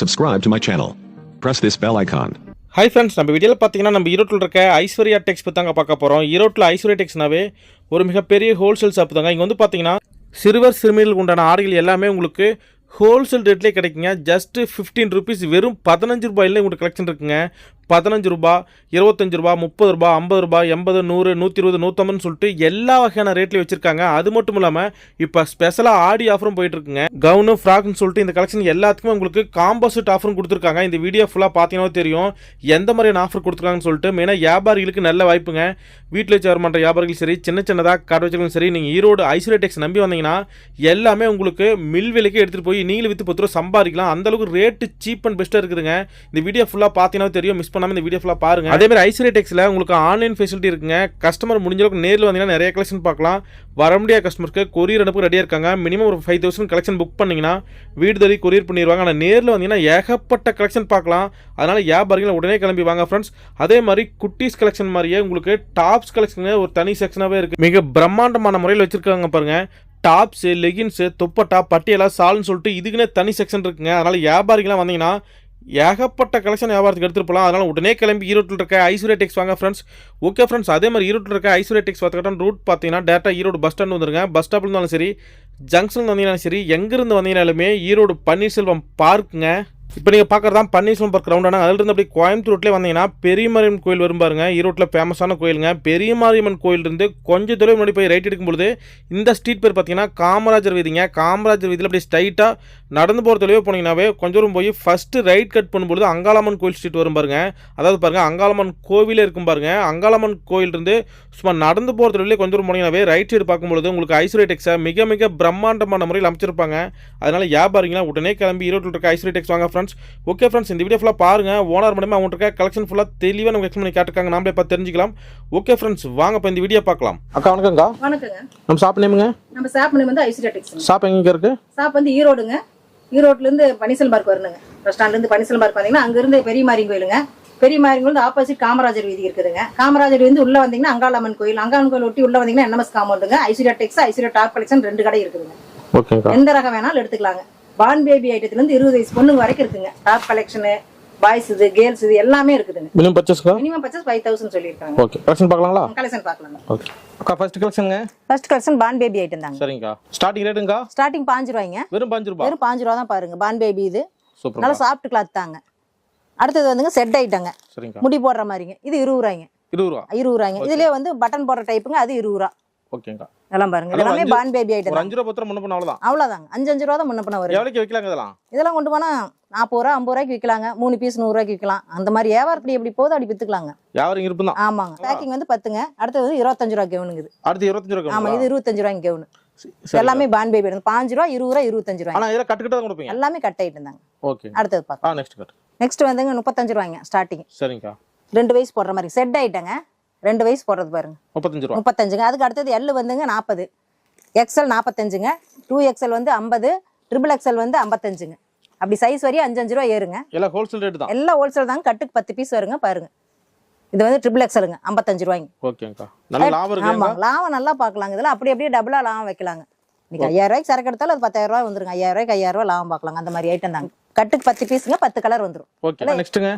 Subscribe to my channel. Press this bell icon. Hi friends நம்ம வீடியோவில் பார்த்தீங்கன்னா நம்ம ஈரோட்டில் இருக்க ஐஸ்வர்யா டெக்ஸ் பற்றி தாங்க பார்க்க போகிறோம் ஈரோட்டில் ஐஸ்வர்யா டெக்ஸ்னாவே ஒரு மிகப்பெரிய ஹோல்சேல் ஷாப் தாங்க இங்கே வந்து பார்த்தீங்கன்னா சிறுவர் சிறுமிகளுக்கு உண்டான ஆடைகள் எல்லாமே உங்களுக்கு ஹோல்சேல் ரேட்லேயே கிடைக்குங்க ஜஸ்ட்டு ஃபிஃப்டீன் ருபீஸ் வெறும் பதினஞ்சு ரூபாயிலே உங்களுக்கு கலெக்ஷன் இருக்குங்க பதினஞ்சு ரூபா இருபத்தஞ்சு ரூபா முப்பது ரூபா ஐம்பது ரூபா எண்பது நூறு நூற்றி இருபது நூற்றம்பதுன்னு சொல்லிட்டு எல்லா வகையான ரேட்லையும் வச்சுருக்காங்க. அது மட்டும் இல்லாமல் இப்போ ஸ்பெஷலாக ஆடி ஆஃபரும் போயிட்டுருக்குங்க. கவுனு ஃப்ராக்னு சொல்லிட்டு இந்த கலெக்ஷன் எல்லாத்துக்குமே உங்களுக்கு காம்போசிட் ஆஃபரும் கொடுத்துருக்காங்க. இந்த வீடியோ ஃபுல்லாக பார்த்தீங்கன்னா தெரியும். எந்த மாதிரியான ஆஃபர் கொடுத்துருக்காங்கன்னு சொல்லிட்டு மெயினாக வியாபாரிகளுக்கு நல்ல வாய்ப்புங்க. வீட்டில் வச்சு வர வியாபாரிகள் சரி சின்ன சின்னதாக கடை வச்சிருக்கணும் சரி நீங்கள் ஈரோடு ஐசோலேட்டெக்ஸ் நம்பி வந்தீங்கன்னா எல்லாமே உங்களுக்கு மில் விலைக்கு எடுத்துகிட்டு போய் நீங்களும் விற்று பத்து ரூபா சம்பாதிக்கலாம். அந்தளவுக்கு ரேட்டு சீப் அண்ட் பெஸ்ட்டாக இருக்குதுங்க. இந்த வீடியோ ஃபுல்லாக பார்த்தீங்கன்னா தெரியும் மிஸ் பண்ணாமல் இந்த வீடியோ ஃபுல்லாக பாருங்க. அதே மாதிரி டெக்ஸில் உங்களுக்கு ஆன்லைன் ஃபெசிலிட்டி இருக்குங்க. கஸ்டமர் முடிஞ்ச அளவுக்கு நேரில் வந்தீங்கன்னா நிறைய கலெக்ஷன் பார்க்கலாம். வர முடியாத கஸ்டமருக்கு கொரியர் அனுப்பு ரெடியாக இருக்காங்க. மினிமம் ஒரு ஃபைவ் தௌசண்ட் கலெக்ஷன் புக் பண்ணிங்கன்னா வீடு தள்ளி கொரியர் பண்ணிடுவாங்க. ஆனால் நேரில் வந்தீங்கன்னா ஏகப்பட்ட கலெக்ஷன் பார்க்கலாம். அதனால் வியாபாரிகள் உடனே கிளம்பி வாங்க ஃப்ரெண்ட்ஸ் அதே மாதிரி குட்டீஸ் கலெக்ஷன் மாதிரியே உங்களுக்கு டாப்ஸ் கலெக்ஷன் ஒரு தனி செக்ஷனாகவே இருக்குது மிக பிரம்மாண்டமான முறையில் வச்சுருக்காங்க பாருங்கள் டாப்ஸு லெகின்ஸு துப்பட்டா பட்டியலா சால்னு சொல்லிட்டு இதுக்குன்னே தனி செக்ஷன் இருக்குங்க. அதனால் வியாபாரிகளாக வந்தீங்கன்னா ஏகப்பட்ட கலெக்ஷன் வியாபாரத்துக்கு எடுத்துகிட்டு போகலாம் அதனால் உடனே கிளம்பி ஈரோட்டில் இருக்க ஐஸ்வர்யா டெக்ஸ் வாங்க ஃப்ரெண்ட்ஸ் ஓகே ஃப்ரெண்ட்ஸ் அதே மாதிரி ஈரோட்டில் இருக்க ஐஸ்வர்யா டெக்ஸ் பார்த்துக்கிட்டோம். ரூட் பார்த்தீங்கன்னா டேரெக்டாக ஈரோடு பஸ் ஸ்டாண்ட் வந்துருங்க பஸ் ஸ்டாப்பில் இருந்தாலும் சரி ஜங்ஷன் வந்தீங்கனாலும் சரி எங்கேருந்து வந்தீங்கனாலுமே ஈரோடு பன்னீர்செல்வம் பார்க்குங்க இப்போ நீங்கள் பார்க்குறதான் பன்னீர்செல்வம் பார்க் கிரவுண்டானா அதிலிருந்து அப்படியே கோயம்புத்தூர்லேயே வந்தீங்கன்னா பெரியமாரியம்மன் கோயில் வரும் பாருங்க. ஈரோட்டில் ஃபேமஸான கோயிலுங்க. பெரியமாரியம்மன் கோயிலிருந்து கொஞ்சம் தூரம் முன்னாடி போய் ரைட் எடுக்கும் பொழுது இந்த ஸ்ட்ரீட் பேர் பார்த்தீங்கன்னா காமராஜர் வீதிங்க. காமராஜர் வீதியில் அப்படியே ஸ்ட்ரைட்டாக நடந்து போகிற தொலைவே போனீங்கன்னாவே கொஞ்சம் தூரம் போய் ஃபஸ்ட்டு ரைட் கட் பண்ணும்பொழுது அங்காளம்மன் கோயில் ஸ்ட்ரீட் வரும் பாருங்க. அதாவது பாருங்கள் அங்காளம்மன் கோவிலே இருக்கும் பாருங்க. அங்காளம்மன் கோயில் இருந்து சும்மா நடந்து போகிற தொழிலே கொஞ்சம் தூரம் போனீங்கன்னாவே ரைட் சைடு பார்க்கும்பொழுது உங்களுக்கு ஐசோலேட்டெக்ஸை மிக மிக பிரம்மாண்டமான முறையில் அமைச்சிருப்பாங்க. அதனால் வியாபாரிங்களா உடனே கிளம்பி ஈரோட்டில் இருக்க டெக்ஸ் வாங்க ஃப்ரெண்ட்ஸ் ஓகே ஃப்ரெண்ட்ஸ் இந்த வீடியோ ஃபுல்லாக பாருங்க. ஓனர் மூலமாக அவங்க இருக்க கலெக்ஷன் ஃபுல்லாக தெளிவாக நமக்கு எக்ஸ்பிளைன் பண்ணி கேட்டிருக்காங்க. நாமளே பார்த்து தெரிஞ்சுக்கலாம். ஓகே ஃப்ரெண்ட்ஸ் வாங்க இப்போ இந்த வீடியோ பார்க்கலாம். அக்கா வணக்கம்க்கா. வணக்கங்க. நம்ம ஷாப் நேமுங்க நம்ம ஷாப் நேம் வந்து ஐசிடெக்ஸ் ஷாப் எங்கே இருக்கு? ஷாப் வந்து ஈரோடுங்க. ஈரோட்ல இருந்து பனிசல் பார்க் வரணுங்க பஸ் ஸ்டாண்ட்ல இருந்து பனிசல் பார்க் வந்தீங்கன்னா அங்க இருந்து பெரிய மாரியம் கோயிலுங்க. பெரிய மாரியம் கோயில் ஆப்போசிட் காமராஜர் வீதி இருக்குதுங்க. காமராஜர் வீதி உள்ள வந்தீங்கன்னா அங்காளம்மன் கோயில். அங்காளம்மன் கோயில் ஒட்டி உள்ள வந்தீங்கன்னா NMS காம்பவுண்டுங்க Aishwarya Tex Aishwarya top collection ரெண்டு கடை இருக்குதுங்க. எந்த ரகம் வேணாலும் எடுத்துக்கலாங்க. பான் பேபி ஐட்டத்துல இருந்து இருபது வயசு பொண்ணுங்க வரைக்கும் இருக்குங்க. டாப் கலெக்ஷனு பாய்ஸ் இது கேர்ள்ஸ் இது எல்லாமே இருக்குதுங்க. மினிமம் பர்ச்சேஸ்க்கா மினிமம் பர்ச்சேஸ் ஃபைவ் தௌசண்ட் சொல்லியிருக்காங்க. ஓகே கலெக்ஷன் பார்க்கலாங்களா? கலெக்ஷன் பார்க்கலாங்க ஓகே அக்கா ஃபர்ஸ்ட் கலெக்ஷனுங்க ஃபர்ஸ்ட் கலெக்ஷன் பான் பேபி ஐட்டம் தாங்க. சரிங்கக்கா. ஸ்டார்டிங் ரேட்டுங்கக்கா ஸ்டார்டிங் பாஞ்சு ரூபாய்ங்க. வெறும் பாஞ்சு ரூபாய் வெறும் பாஞ்சு ரூபா தான் பாருங்க. பான் பேபி இது. சூப்பர் நல்லா சாஃப்ட் கிளாத் தாங்க. அடுத்தது வந்துங்க செட் ஐட்டங்க சரிங்கக்கா. முடி போடுற மாதிரிங்க. இது இருபது ரூபாய்ங்க. இருபது ரூபா? இருபது ரூபாய்ங்க. இதுலயே வந்து பட்டன் போடுற டைப்புங்க அது இருபது ரூபா. ஓகேங்கக்கா இதெல்லாம் பாருங்க. அஞ்சு- பான் பேபி ஐட்டம் அஞ்சு ரூபா பத்திரம் முன்ன பண்ண அவ்வளோதான். அவ்வளோதாங்க. அஞ்சு அஞ்சு ரூபா தான் முன்ன பண்ண வரும். எவ்வளோக்கு வைக்கலாங்க இதெல்லாம்? இதெல்லாம் கொண்டு போனா நாற்பது ரூபா ஐம்பது ரூபாய்க்கு விற்கலாங்க. மூணு பீஸ் நூறுரூவாய்க்கு விற்கலாம். அந்த மாதிரி வியாபாரப்படி எப்படி போகுது அப்படி வித்துக்கலாங்க. வியாபாரம் இருப்பு தான். ஆமாங்க. பேக்கிங் வந்து பத்துங்க. அடுத்தது வந்து இருபத்தஞ்சு ரூபா கெவுனுங்க இது அடுத்து இருபத்தஞ்சு ரூபா ஆமா இது இருபத்தஞ்சு ரூபாய்க்கு கெவுனு. எல்லாமே பான் பேபி ஐட்டம் பாஞ்சு ரூபா இருபது ரூபா இருபத்தஞ்சு ரூபாய் ஆனால் இதெல்லாம் கட்டுக்கிட்ட தான் கொடுப்பீங்க. எல்லாமே கட் ஐட்டம் தாங்க. ஓகே. அடுத்தது ஆ நெக்ஸ்ட் கட் நெக்ஸ்ட் வந்துங்க முப்பத்தஞ்சு ரூபாய்ங்க ஸ்டார்டிங் சரிங்கக்கா. ரெண்டு வயசு போடுற மாதிரி. செட் ஐட்டங்க ரெண்டு வயசு போடுறது பாருங்க. முப்பத்தஞ்சு ரூபா. முப்பத்தஞ்சுங்க. அதுக்கு அடுத்தது எல் வந்துங்க நாற்பது எக்ஸ்எல் நாற்பத்தஞ்சுங்க டூ எக்ஸ்எல் வந்து ஐம்பது. ட்ரிபிள் எக்ஸ்எல் வந்து ஐம்பத்தஞ்சுங்க. அப்படி சைஸ் வரையும் அஞ்சு அஞ்சு ரூபா ஏறுங்க. எல்லாம் ஹோல்சேல் ரேட்டு தான். எல்லாம் ஹோல்சேல் தாங்க. கட்டுக்கு பத்து பீஸ் வருங்க பாருங்க. இது வந்து ட்ரிபிள் எக்ஸ்எலுங்க ஐம்பத்தஞ்சு ரூபாய்ங்க. ஓகேங்கக்கா நல்ல லாபம் ஆமா இருக்குங்க லாபம் நல்லா பார்க்கலாங்க. இதெல்லாம் அப்படி அப்படியே டபுளா லாபம் வைக்கலாங்க. இன்னைக்கு ஐயாயிரம் ரூபாய்க்கு சரக்கு எடுத்தாலும் அது பத்தாயிரம் ரூபாய் வந்துருங்க. ஐயாயிரம் ரூபாய்க்கு ஐயாயிரம் ரூபாய் லாபம் பார்க்கலாங்க. அந்த மாதிரி ஐட்டம் தாங்க. கட்டுக்கு பத்து பீஸுங்க பத்து கலர் ஓகே. நெக்ஸ்ட்டுங்க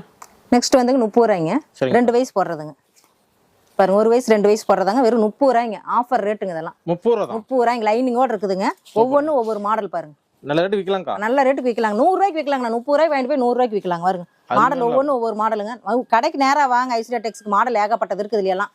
நெக்ஸ்ட் வந்துங்க முப்பது ரூபாய்ங்க. ரெண்டு வயசு போடுறதுங்க. பாருங்க ஒரு வயசு ரெண்டு வயசு போடுறதாங்க வெறும் முப்பது ரூபாய்ங்க. ஆஃபர் ரேட்டுங்க இதெல்லாம். முப்பது ரூபா முப்பது ரூபாய்க்கு லைனிங்கோட இருக்குதுங்க. ஒவ்வொன்றும் ஒவ்வொரு மாடல் பாருங்க. நல்ல ரேட்டு விற்கலாம்க்கா நல்ல ரேட்டுக்கு விற்கலாங்க நூறு ரூபாய்க்கு விற்கலாங்க முப்பது ரூபாய்க்கு வாங்கிட்டு போய் நூறு ரூபாய்க்கு விற்கலாங்க பாருங்க. மாடல் ஒவ்வொன்றும் ஒவ்வொரு மாடலுங்க கடைக்கு நேரா வாங்க ஐஸ்வர்யா டெக்ஸ்க்கு மாடல் ஏகப்பட்டது இருக்குது இதுல எல்லாம்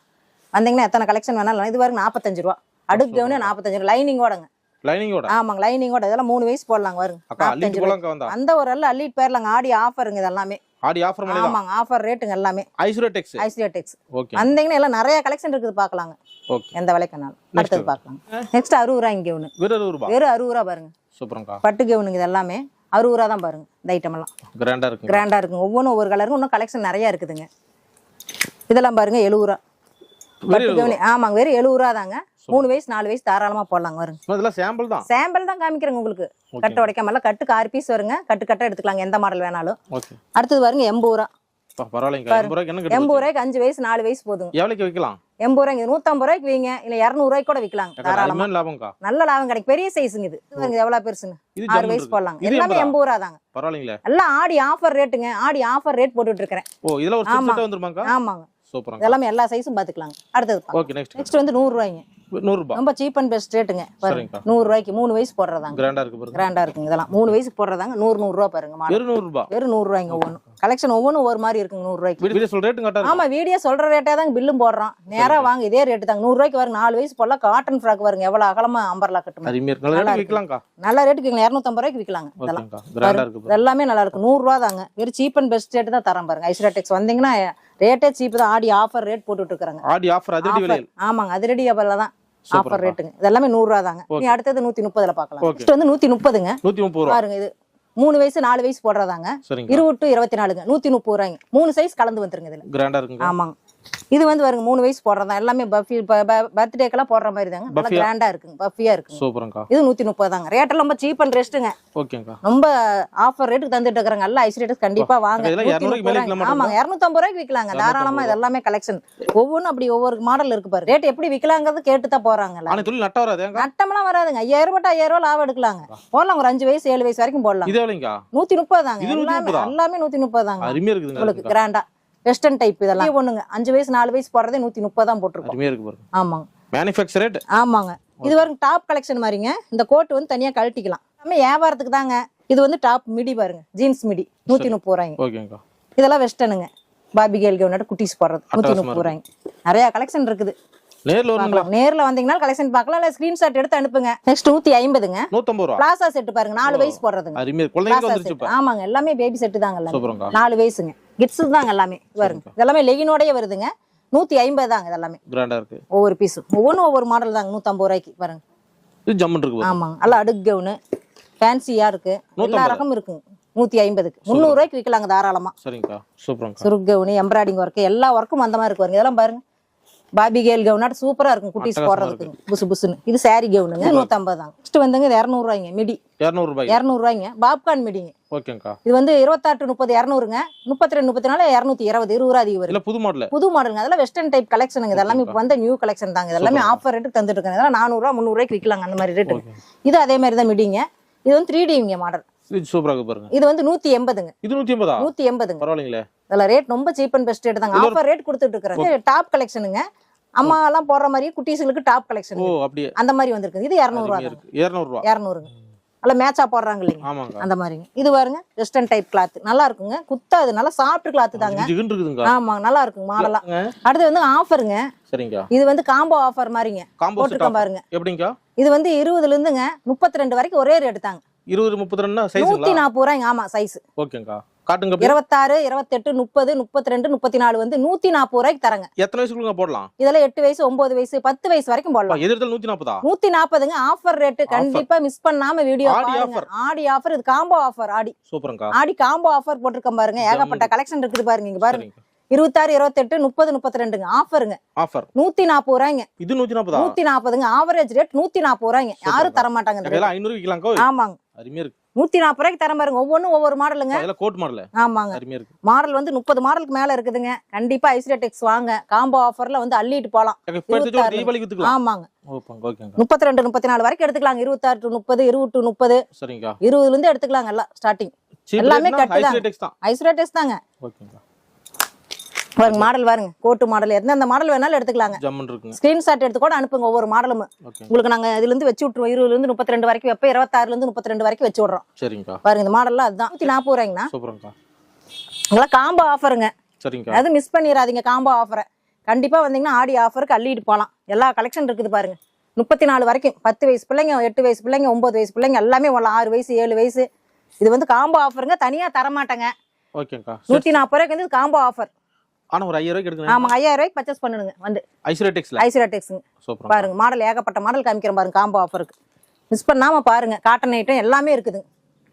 வந்தீங்கன்னா எத்தனை கலெக்ஷன் வேணாலும் இது பாருங்க நாற்பத்தஞ்சு ரூபா. அடுக்கு கவுனே நாற்பத்தஞ்சு ரூபா. லைனிங்கோடங்க லைனிங்கோட ஆமாங்க லைனிங்கோட இதெல்லாம் மூணு வயசு போடலாங்க வருங்க அந்த ஒரு எல்லாம் அள்ளிட்டு போயிடலாங்க ஆடி ஆஃபருங்க இது எல்லாமே ஆடி ஆஃபர் ஆமாங்க ஆஃபர் ரேட்டுங்க எல்லாமே. Aishwarya Tex Aishwarya Tex okay. வந்தீங்கன்னா எல்லாம் நிறைய கலெக்ஷன் இருக்குது பார்க்கலாங்க. ஓகே. எந்த விலைக்குனாலும். அடுத்தது பார்க்கலாம் நெக்ஸ்ட் அறுபது ரூபா இங்கே ஒன்று வெறும் அறுபது ரூபா? வெறும் அறுபது ரூபா பாருங்க. சூப்பர்ங்கக்கா பட்டு கவுனுங்க இது எல்லாமே அறுபது ரூபா தான் பாருங்க இந்த ஐட்டம் எல்லாம். கிராண்டா இருக்குங்க கிராண்டா இருக்குங்க. ஒவ்வொன்றும் ஒவ்வொரு கலருங்க இன்னும் கலெக்ஷன் நிறைய இருக்குதுங்க. இதெல்லாம் பாருங்க எழுபது ரூபா. பட்டு கவுனி ஆமாங்க வெறும் எழுபது ரூபா தாங்க. மூணு வயசு நாலு வயசு தாராளமா போடலாங்க வருங்க. இதெல்லாம் சாம்பிள் தான். சாம்பிள் தான் காமிக்கிறேங்க உங்களுக்கு. கட்டு உடைக்காம எல்லாம் கட்டுக்கு ஆறு பீஸ் வருங்க. கட்டு கட்டா எடுத்துக்கலாங்க எந்த மாடல் வேணாலும். அடுத்தது பாருங்க எண்பது ரூபா. எண்பது ரூபாய்க்கு அஞ்சு வயசு நாலு வயசு போதுங்க. எவ்வளோக்கு வைக்கலாம் எண்பது ரூபாய்க்கு நூத்தம்பது ரூபாய்க்கு வைங்க. இல்ல இருநூறு ரூபாய்க்கு கூட விற்கலாங்க தாராளமா. லாபம்க்கா? நல்ல லாபம் கிடைக்கும். பெரிய சைஸுங்க இது. எவ்வளவு இது ஆறு வயசு. போடலாம் எல்லாமே எண்பதா? ரூபா தாங்க. பரவாயில்லைங்களே. எல்லாம் ஆடி ஆஃபர் ரேட்டுங்க ஆடி ஆஃபர் ரேட் போட்டுட்டு இருக்கிறேன் ஓ இதுல ஒரு ஆமாங்க. சூப்பராங்க. இதெல்லாமே எல்லா சைஸும் பாத்துக்கலாங்க. அடுத்தது. ஓகே நெக்ஸ்ட் நெக்ஸ்ட் வந்து நூறு ரூபாய்ங்க. நூறுரூபா. ரொம்ப சீப் அண்ட் பெஸ்ட் ரேட்டுங்க பாருங்க சரிங்கக்கா. நூறு ரூபாய்க்கு மூணு வயசு போடுறதாங்க. கிராண்டா இருக்கு பாருங்க. கிராண்டா இருக்குங்க இதெல்லாம். மூணு வயசுக்கு போடுறதாங்க நூறு நூறு ரூபா பாருங்க வெறும் நூறுரூபா. வெறும் நூறு ரூபாய்ங்க ஒவ்வொன்றும் கலெக்ஷன் ஒவ்வொன்றும் ஒரு மாதிரி இருக்குங்க நூறு ரூபாய்க்கு வீடியோ சொல்ற ரேட்டு கரெக்டா ஆமா வீடியோ சொல்ற ரேட்டா தாங்க பில்லும் போடுறோம். நேரா வாங்க இதே ரேட்டு தாங்க. நூறு ரூபாய்க்கு வருங்க நாலு வயசு போடலாம். காட்டன் ஃப்ராக் வருங்க எவ்வளவு அகலமா அம்பர்லா கட்டுமா. அருமையா இருக்கு. நல்ல ரேட்டு. விற்கலாம்க்கா. நல்ல ரேட்டுக்கு இரநூத்தம்பது ரூபாய்க்கு விற்கலாங்க இதெல்லாம். எல்லாமே நல்லா இருக்கும் நூறு ரூபா தாங்க வெறும் சீப் அண்ட் பெஸ்ட் ரேட் தான் தரேன் பாருங்க. ஐஸ்ராடெக்ஸ் வந்தீங்கன்னா ரேட்டே சீப் தான். ஆடி ஆஃபர் ரேட் போட்டுட்டு இருக்காங்க ஆடி ஆஃபர் அதிரடி விலையில். ஆமாங்க அதிரடி ஆஃபர்ல தான். ஆஃபர் ரேட்டுங்க இது எல்லாமே நூறு ரூபா தாங்க நீ அடுத்தது நூத்தி முப்பதுல பாக்கலாம். நெக்ஸ்ட் வந்து நூத்தி முப்பதுங்க நூத்தி முப்பது ரூபா. பாருங்க இது. மூணு வயசு நாலு வயசு போடுறதாங்க. இருபது டு இருபத்தி நாலுங்க. நூத்தி முப்பது ரூபாய்ங்க. மூணு சைஸ் கலந்து வந்துருங்க இதுல. கிராண்டா இருக்குங்க. ஆமாங்க. இது வந்து வருங்க மூணு வயசு போடுறதா எல்லாமே பஃபி பர்த்டேக்கெல்லாம் போடுற மாதிரி தாங்க. நல்லா? கிராண்டா இருக்குங்க பஃபியா இருக்குங்க. சூப்பருங்கக்கா இது நூத்தி முப்பது தாங்க ரேட்டெல்லாம் ரொம்ப சீப் அண்ட் ரெஸ்ட்டுங்க ஓகேங்கா. ரொம்ப ஆஃபர் ரேட்டுக்கு தந்துட்டு இருக்காங்க எல்லா ஐஸ் ரேட்டஸ் கண்டிப்பா வாங்க. இதெல்லாம் 200 நூத்தி ரூபாய்க்கு மேல முப்பது விற்கலாமா ஆமாங்க இரநூத்தம்பது ரூபாய்க்கு விற்கலாங்க. தாராளமா இது எல்லாமே கலெக்ஷன் ஒவ்வொன்றும் அப்படி ஒவ்வொரு மாடல் இருக்கு பாரு. ரேட் எப்படி விற்கலாங்கிறது கேட்டு தான் போறாங்கல்ல. ஆனா துளி நட்ட வராதேங்க. ஐயாயிரம் ரூபாய் ஐயாயிரம் ரூபாய் லாபம் எடுக்கலாங்க. போடலாம் ஒரு அஞ்சு வயசு ஏழு வயசு வரைக்கும் போடலாம். நூத்தி முப்பது தாங்க இது நூத்தி எல்லாமே? எல்லாமே நூத்தி முப்பது தாங்க உங்களுக்கு. கிராண்டா வெஸ்டர்ன் டைப் இதெல்லாம். ஒண்ணுங்க. அஞ்சு வயசு நாலு வயசு போடுறதே நூத்தி முப்பது தான் போட்டிருக்கோம். அருமையா இருக்கு பாருங்க. ஆமாங்க. மேனுஃபேக்சர் ரேட் ஆமாங்க. இது வரைக்கும் டாப் கலெக்ஷன் மாதிரிங்க. இந்த கோட் வந்து தனியா கழட்டிக்கலாம். எல்லாமே வியாபாரத்துக்கு தாங்க. இது வந்து டாப் மிடி பாருங்க. ஜீன்ஸ் மிடி நூத்தி முப்பது ரூபாய்ங்க. ஓகேங்கா. இதெல்லாம் வெஸ்டர்னுங்க பாபி கேல் கவுனட் குட்டீஸ் போடுறது. நூத்தி முப்பது ரூபாய்ங்க. நிறைய கலெக்ஷன் இருக்குது. நேர்ல. நேர்ல வந்தீங்கன்னா கலெக்ஷன் பார்க்கலாம். இல்ல ஸ்கிரீன்ஷாட் எடுத்து அனுப்புங்க. நெக்ஸ்ட் நூத்தி ஐம்பதுங்க. நூத்தம்பது ரூபா? பிளாசா செட் பாருங்க. நாலு வயசு போடுறதுங்க. செட் ஆமாங்க. எல்லாமே பேபி செட்டு தாங்க நாலு வயசுங்க. கிட்ஸ் தாங்க எல்லாமே. பாருங்க இதெல்லாமே லெகினோடய வருதுங்க. நூத்தி ஐம்பது தாங்க இதெல்லாமே. கிராண்டா இருக்கு. ஒவ்வொரு பீஸும் ஒவ்வொன்றும் ஒவ்வொரு மாடல் தாங்க. நூத்தம்பது ரூபாய்க்கு பாருங்க இது ஜம்மன் இருக்கு ஆமாங்க. நல்லா அடுக்கு கவுனு. ஃபேன்சியா இருக்கு. எல்லா. ரகமும் இருக்குங்க. நூத்தி ஐம்பதுக்கு. முந்நூறு ரூபாய்க்கு விற்கலாங்க தாராளமா. சரிங்கக்கா. சூப்பருங்கக்கா. சுருக்கு கவுனு எம்ப்ராய்டிங் ஒர்க்கு எல்லா ஒர்க்கும் அந்த மாதிரி இருக்கு பாருங்க. இதெல்லாம் பாருங்க. பாபி கேல் கவுனாட் சூப்பரா இருக்கும் குட்டீஸ் போடுறதுக்கு. புசு புசுன்னு. இது saree கவுனுங்க. நூத்தம்பது தாங்க நெக்ஸ்ட் வந்துங்க இரநூறுவாய்ங்க மிடி. இரநூறு ரூபாய் இரநூறுவாய்ங்க. பாப்கார்ன் மிடிங்க. ஓகேங்கக்கா இது வந்து இருபத்தாட்டு முப்பது இரநூறுங்க. முப்பத்தி ரெண்டு முப்பத்தி நாலு இரநூத்தி இருபது இருபது ரூபா அதிகம் இல்ல புது மாடல் புது மாடலுங்க அதெல்லாம் வெஸ்டர்ன் டைப் கலெக்ஷனுங்க இதெல்லாமே இப்போ வந்த நியூ கலெக்ஷன் தாங்க. இதெல்லாமே ஆஃபர் ரேட்டுக்கு தந்துட்டு இருக்காங்க. இதெல்லாம் நானூறுரூவா முந்நூறுவாய்க்கு விற்கலாங்க அந்த மாதிரி ரேட்டு இது அதே மாதிரி தான் மிடிங்க. இது வந்து த்ரீ டிங்க மாடல் இது சூப்பரா இருக்கு பாருங்க. இது வந்து நூத்தி எண்பதுங்க. இது நூத்தி எண்பதா? நூத்தி எண்பதுங்க. பரவாயில்லைங்களே. இதெல்லாம் ரேட் ரொம்ப சீப் அண்ட் பெஸ்ட் ரேட் தாங்க. ஆஃபர் ரேட் கொடுத்துட்டு இருக்காங்க டாப் கலெக்ஷனுங்க அம்மா எல்லாம் போடுற மாதிரி குட்டீஸுங்களுக்கு டாப் கலெக்ஷன் ஓ அப்படியே. அந்த மாதிரி வந்திருக்கு இது அருமையா இருக்கு. இருநூறு ரூபா இரநூறுங்க. நல்லா மேட்சா போடுறாங்க இல்லைங்க? ஆமாங்க. அந்த மாதிரிங்க. இது பாருங்க வெஸ்டர்ன் டைப் கிளாத் நல்லா இருக்குங்க. குத்தாது நல்லா சாஃப்ட் கிளாத் தாங்க. ஆமாங்க நல்லா இருக்குங்க மாடலா. அடுத்து வந்து ஆஃபருங்க சரிங்க. இது வந்து காம்போ ஆஃபர் மாதிரிங்க. போட்டுருக்கேன் பாருங்க. எப்படிங்கக்கா இது வந்து இருபதுல இருந்துங்க முப்பத்தி ரெண்டு வரைக்கும் ஒரே ரேட் தாங்க. இருபது முப்பத்தி ரெண்டு நூத்தி நாற்பது ரூபாய்ங்க. ஆமா சைஸ் ஓகேங்கக்கா காட்டுங்க. இருபத்தாறு இருபத்தெட்டு முப்பது முப்பத்தி ரெண்டு முப்பத்தி நாலு வந்து நூத்தி நாற்பது ரூபாய்க்கு தரங்க. எத்தனை வயசுக்குள்ள போடலாம்? இதெல்லாம் எட்டு வயசு ஒன்பது வயசு பத்து வயசு வரைக்கும் போடலாம். எதிர்த்தல் நூத்தி நாற்பதா நூத்தி நாற்பதுங்க ஆஃபர் ரேட்டு கண்டிப்பா மிஸ் பண்ணாம video Aadi offer. Aadi offer இது காம்போ ஆஃபர் ஆடி. சூப்பருங்கக்கா ஆடி காம்போ ஆஃபர் போட்டிருக்கேன் பாருங்க. ஏகப்பட்ட கலெக்ஷன் இருக்குது பாருங்க இங்க பாருங்க. இருபத்தாறு இருபத்தெட்டு முப்பது முப்பத்தி ரெண்டுங்க ஆஃபருங்க ஆஃபர் நூத்தி நாற்பது ரூபாய்ங்க. இது நூத்தி நாற்பதா நூத்தி நாற்பதுங்க ஆவரேஜ் ரேட் நூத்தி நாற்பது ரூபாய்ங்க. யாரும் தர மாட்டாங்க ஐநூறு ஆமாங்க. அருமையா இருக்கு. நூத்தி நாற்பது ரூபாய்க்கு தர பாருங்க ஒவ்வொன்றும் ஒவ்வொரு மாடலுங்க. அதெல்லாம் கோட் மாடல். ஆமாங்க. அருமையா இருக்கு. மாடல் வந்து முப்பது மாடலுக்கு மேல இருக்குதுங்க. கண்டிப்பா ஐஸ்ரேடெக்ஸ் வாங்க. காம்போ ஆஃபர்ல வந்து அள்ளிட்டு போலாம். தீபாவளிக்கு ஆமாங்க. முப்பத்தி ரெண்டு முப்பத்தி நாலு வரைக்கும் எடுத்துக்கலாங்க. இருபத்தாறு டு முப்பது இருபது டு முப்பது. சரிங்கக்கா இருபதுல இருந்து எடுத்துக்கலாங்க எல்லாம் ஸ்டார்டிங் எல்லாமே கட்டு தான். தான் ஐஸ்ரேடெக்ஸ் தாங்க. ஓகேங்கா. பாருங்க மாடல் பாருங்க கோட்டு மாடல் எந்தெந்த மாடல் வேணாலும் எடுத்துக்கலாங்க. ஸ்கிரீன்ஷாட் எடுத்து கூட அனுப்புங்க ஒவ்வொரு மாடலும் உங்களுக்கு நாங்க இதுல இருந்து வச்சு விட்டுருவோம். இருபதுல இருந்து முப்பத்தி ரெண்டு வரைக்கும் எப்ப இருபத்தாறுல இருந்து முப்பத்தி ரெண்டு வரைக்கும் வச்சு விடுறோம். சரிங்கக்கா. பாருங்க இந்த மாடல்லாம் அதுதான். நூத்தி நாற்பது ரூபாய்ங்கண்ணா. இதெல்லாம் காம்போ ஆஃபருங்க சரிங்கக்கா. அது மிஸ் பண்ணிடாதீங்க காம்போ ஆஃபரை கண்டிப்பா வந்தீங்கன்னா ஆடி ஆஃபருக்கு அள்ளிட்டு போகலாம் எல்லா கலெக்ஷன் இருக்குது பாருங்க. முப்பத்தி நாலு வரைக்கும். பத்து வயசு பிள்ளைங்க எட்டு வயசு பிள்ளைங்க ஒன்பது வயசு பிள்ளைங்க எல்லாமே உள்ள ஆறு வயசு ஏழு வயசு. இது வந்து காம்போ ஆஃபருங்க தனியா தர மாட்டாங்க ஓகேங்கக்கா. நூத்தி நாற்பது ரூபாய்க்கு வந்து காம்போ ஆஃபர் ஆனா ஒரு ஐயாயிரம் ரூபாய்க்கு எடுக்கணும். ஆமா ஐயாயிரம் ரூபாய்க்கு பர்ச்சேஸ் பண்ணுங்க வந்து. ஐஸ்ரேடெக்ஸ்ல ஐசிராடெக்ஸுங்க சூப்பர் பாருங்க மாடல் ஏகப்பட்ட மாடல் காமிக்கிறேன் பாருங்க காம்போ ஆஃபருக்கு மிஸ் பண்ணாம பாருங்க காட்டன் ஐட்டம் எல்லாமே இருக்குதுங்க.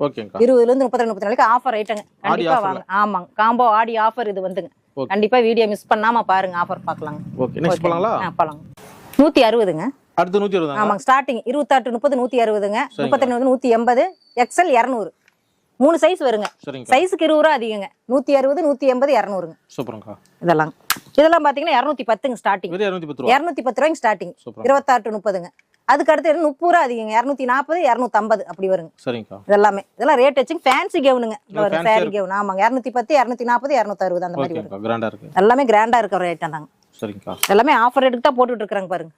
ஓகேங்கக்கா. இருபதுல இருந்து முப்பத்தி முப்பத்தி நாளைக்கு ஆஃபர் ஐட்டங்க கண்டிப்பா வாங்க. ஆமாங்க காம்போ ஆடி ஆஃபர் இது வந்துங்க. கண்டிப்பா வீடியோ மிஸ் பண்ணாம பாருங்க ஆஃபர் பார்க்கலாங்க. ஓகே நெக்ஸ்ட் போலாங்களா போலாங்க நூத்தி அறுபதுங்க. அடுத்து நூத்தி இருபதாங்க ஆமாங்க ஸ்டார்டிங் இருபத்தாட்டு முப்பது நூத்தி அறுபதுங்க முப்பத்தி நூத்தி எண்பது எக்ஸ்எல் இரநூறு. மூணு சைஸ் வருங்க. சைஸுக்கு இருபது ரூபா அதிகங்க. நூற்றி அறுபது நூற்றி எண்பது இரநூறுங்க. சூப்பர்ங்கக்கா. இதெல்லாம். இதெல்லாம் பார்த்தீங்கன்னா இரநூத்தி பத்துங்க ஸ்டார்டிங் இரநூத்தி பத்து ரூபா. இரநூத்தி பத்து ரூபாய்க்கு ஸ்டார்டிங் இருபத்தாறு to முப்பதுங்க. அதுக்கு அடுத்து முப்பது ரூபா அதிகங்க. இரநூத்தி நாற்பது இரநூத்தம்பது அப்படி வருங்க. சரிங்கக்கா. இதெல்லாமே. இதெல்லாம் ரேட் வச்சுங்க. ஃபேன்சி கவுனுங்க fancy சாரி கவுன் ஆமாங்க. இரநூத்தி பத்து இரநூத்தி நாற்பது இரநூத்தறுபது அந்த மாதிரி வரும் எல்லாமே கிராண்டா இருக்கிற ரேட் தாங்க. சரிங்கக்கா. எல்லாமே ஆஃபர் ரேட்டுக்கு தான் போட்டுட்டு இருக்காங்க பாருங்க.